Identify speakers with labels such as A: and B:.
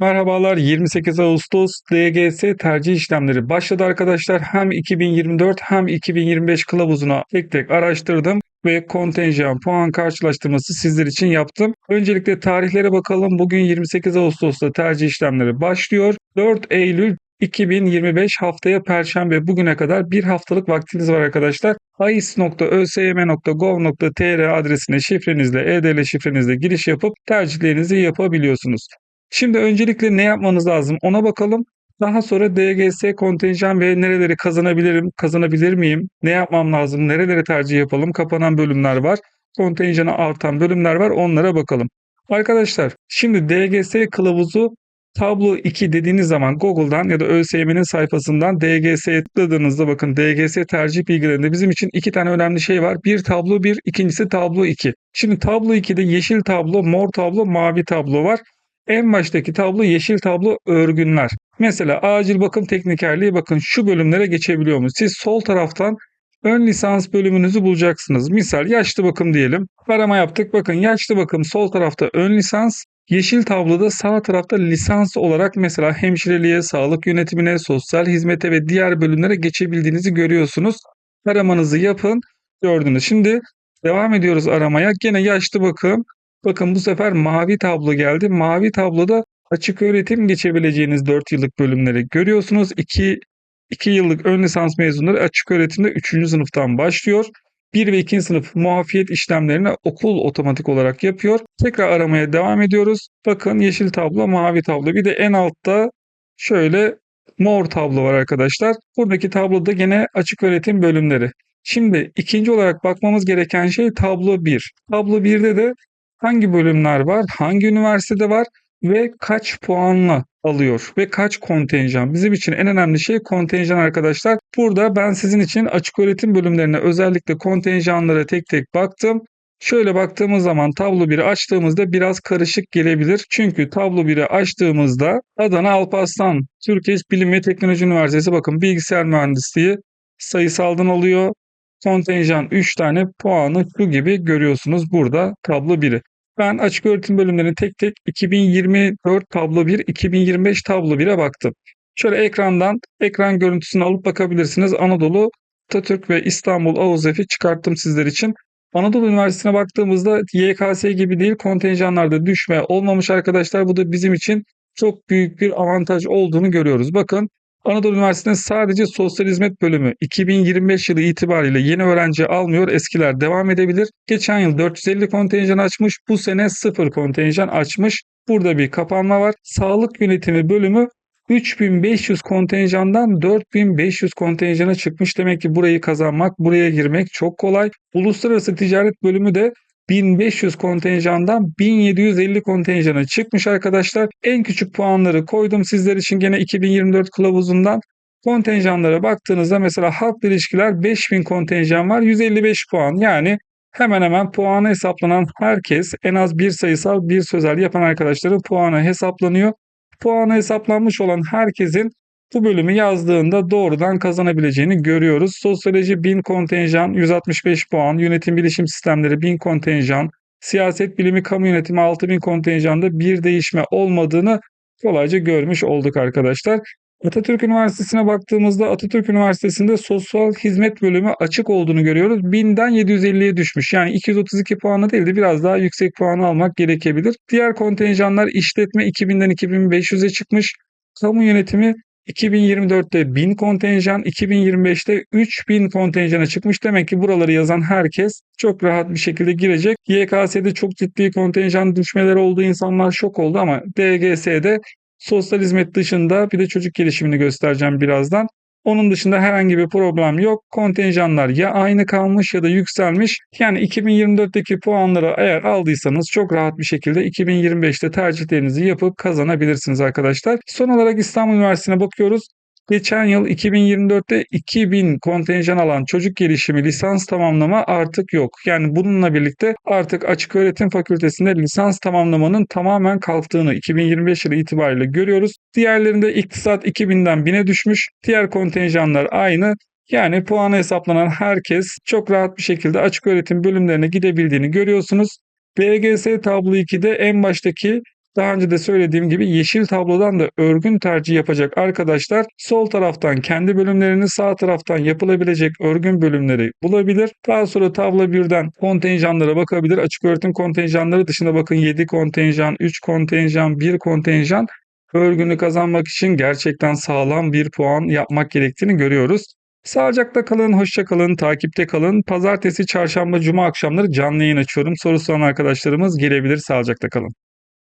A: Merhabalar 28 Ağustos DGS tercih işlemleri başladı arkadaşlar. Hem 2024 hem 2025 kılavuzuna tek tek araştırdım ve kontenjan puan karşılaştırması sizler için yaptım. Öncelikle tarihlere bakalım. Bugün 28 Ağustos'ta tercih işlemleri başlıyor. 4 Eylül 2025 haftaya perşembe bugüne kadar bir haftalık vaktiniz var arkadaşlar. ais.ösym.gov.tr adresine şifrenizle, EDL şifrenizle giriş yapıp tercihlerinizi yapabiliyorsunuz. Şimdi öncelikle ne yapmanız lazım ona bakalım. Daha sonra DGS kontenjan ve nereleri kazanabilirim, kazanabilir miyim, ne yapmam lazım, nerelere tercih yapalım, kapanan bölümler var, kontenjanı artan bölümler var onlara bakalım. Arkadaşlar şimdi DGS kılavuzu tablo 2 dediğiniz zaman Google'dan ya da ÖSYM'nin sayfasından DGS'ye tıkladığınızda bakın DGS tercih bilgilerinde bizim için iki tane önemli şey var. Bir tablo 1, ikincisi tablo 2. Şimdi tablo 2'de yeşil tablo, mor tablo, mavi tablo var. En baştaki tablo yeşil tablo örgünler. Mesela acil bakım teknikerliği bakın şu bölümlere geçebiliyor mu? Siz sol taraftan ön lisans bölümünüzü bulacaksınız. Misal yaşlı bakım diyelim. Arama yaptık. Bakın yaşlı bakım sol tarafta ön lisans. Yeşil tabloda sağ tarafta lisans olarak mesela hemşireliğe, sağlık yönetimine, sosyal hizmete ve diğer bölümlere geçebildiğinizi görüyorsunuz. Aramanızı yapın. Gördünüz. Şimdi devam ediyoruz aramaya. Gene yaşlı bakım. Bakın bu sefer mavi tablo geldi. Mavi tabloda açık öğretim geçebileceğiniz 4 yıllık bölümleri görüyorsunuz. 2 2 yıllık ön lisans mezunları açık öğretimde 3. sınıftan başlıyor. 1 ve 2. sınıf muafiyet işlemlerini okul otomatik olarak yapıyor. Tekrar aramaya devam ediyoruz. Bakın yeşil tablo, mavi tablo. Bir de en altta şöyle mor tablo var arkadaşlar. Buradaki tabloda gene açık öğretim bölümleri. Şimdi ikinci olarak bakmamız gereken şey tablo 1. Tablo 1'de de hangi bölümler var, hangi üniversitede var ve kaç puanla alıyor ve kaç kontenjan. Bizim için en önemli şey kontenjan arkadaşlar. Burada ben sizin için açık öğretim bölümlerine özellikle kontenjanlara tek tek baktım. Şöyle baktığımız zaman tablo 1'i açtığımızda biraz karışık gelebilir. Çünkü tablo 1'i açtığımızda Adana Alparslan Türkiye Bilim ve Teknoloji Üniversitesi bakın bilgisayar mühendisliği sayısaldan alıyor. Kontenjan 3 tane puanı şu gibi görüyorsunuz burada tablo 1'i. Ben açık öğretim bölümlerinin tek tek 2024 tablo 1, 2025 tablo 1'e baktım. Şöyle ekrandan ekran görüntüsünü alıp bakabilirsiniz. Anadolu, Atatürk ve İstanbul AUZEF'i çıkarttım sizler için. Anadolu Üniversitesi'ne baktığımızda YKS gibi değil kontenjanlarda düşme olmamış arkadaşlar. Bu da bizim için çok büyük bir avantaj olduğunu görüyoruz. Bakın Anadolu Üniversitesi'nin sadece sosyal hizmet bölümü 2025 yılı itibariyle yeni öğrenci almıyor. Eskiler devam edebilir. Geçen yıl 450 kontenjan açmış. Bu sene 0 kontenjan açmış. Burada bir kapanma var. Sağlık yönetimi bölümü 3500 kontenjandan 4500 kontenjana çıkmış. Demek ki burayı kazanmak, buraya girmek çok kolay. Uluslararası ticaret bölümü de 1500 kontenjandan 1750 kontenjana çıkmış arkadaşlar. En küçük puanları koydum sizler için gene 2024 kılavuzundan. Kontenjanlara baktığınızda mesela halk ilişkiler 5000 kontenjan var 155 puan. Yani hemen hemen puanı hesaplanan herkes en az bir sayısal bir sözel yapan arkadaşların puanı hesaplanıyor. Puanı hesaplanmış olan herkesin bu bölümü yazdığında doğrudan kazanabileceğini görüyoruz. Sosyoloji 1000 kontenjan 165 puan, yönetim bilişim sistemleri 1000 kontenjan, siyaset bilimi kamu yönetimi 6000 kontenjanda bir değişme olmadığını kolayca görmüş olduk arkadaşlar. Atatürk Üniversitesi'ne baktığımızda Atatürk Üniversitesi'nde sosyal hizmet bölümü açık olduğunu görüyoruz. 1000'den 750'ye düşmüş. Yani 232 puanı değil de biraz daha yüksek puanı almak gerekebilir. Diğer kontenjanlar işletme 2000'den 2500'e çıkmış. Kamu yönetimi 2024'te 1000 kontenjan, 2025'te 3000 kontenjana çıkmış. Demek ki buraları yazan herkes çok rahat bir şekilde girecek. YKS'de çok ciddi kontenjan düşmeleri oldu. insanlar şok oldu ama DGS'de sosyal hizmet dışında bir de çocuk gelişimini göstereceğim birazdan. Onun dışında herhangi bir problem yok. Kontenjanlar ya aynı kalmış ya da yükselmiş. Yani 2024'teki puanları eğer aldıysanız çok rahat bir şekilde 2025'te tercihlerinizi yapıp kazanabilirsiniz arkadaşlar. Son olarak İstanbul Üniversitesi'ne bakıyoruz. Geçen yıl 2024'te 2000 kontenjan alan çocuk gelişimi lisans tamamlama artık yok. Yani bununla birlikte artık açık öğretim fakültesinde lisans tamamlamanın tamamen kalktığını 2025 yılı itibariyle görüyoruz. Diğerlerinde iktisat 2000'den 1000'e düşmüş. Diğer kontenjanlar aynı. Yani puanı hesaplanan herkes çok rahat bir şekilde açık öğretim bölümlerine gidebildiğini görüyorsunuz. BGS tablo 2'de en baştaki Daha önce de söylediğim gibi yeşil tablodan da örgün tercih yapacak arkadaşlar sol taraftan kendi bölümlerini sağ taraftan yapılabilecek örgün bölümleri bulabilir. Daha sonra tablo 1'den kontenjanlara bakabilir. Açık öğretim kontenjanları dışında bakın 7 kontenjan, 3 kontenjan, 1 kontenjan örgünü kazanmak için gerçekten sağlam bir puan yapmak gerektiğini görüyoruz. Sağlıcakla kalın, hoşça kalın, takipte kalın. Pazartesi, çarşamba, cuma akşamları canlı yayın açıyorum. Soru soran arkadaşlarımız gelebilir. Sağlıcakla kalın.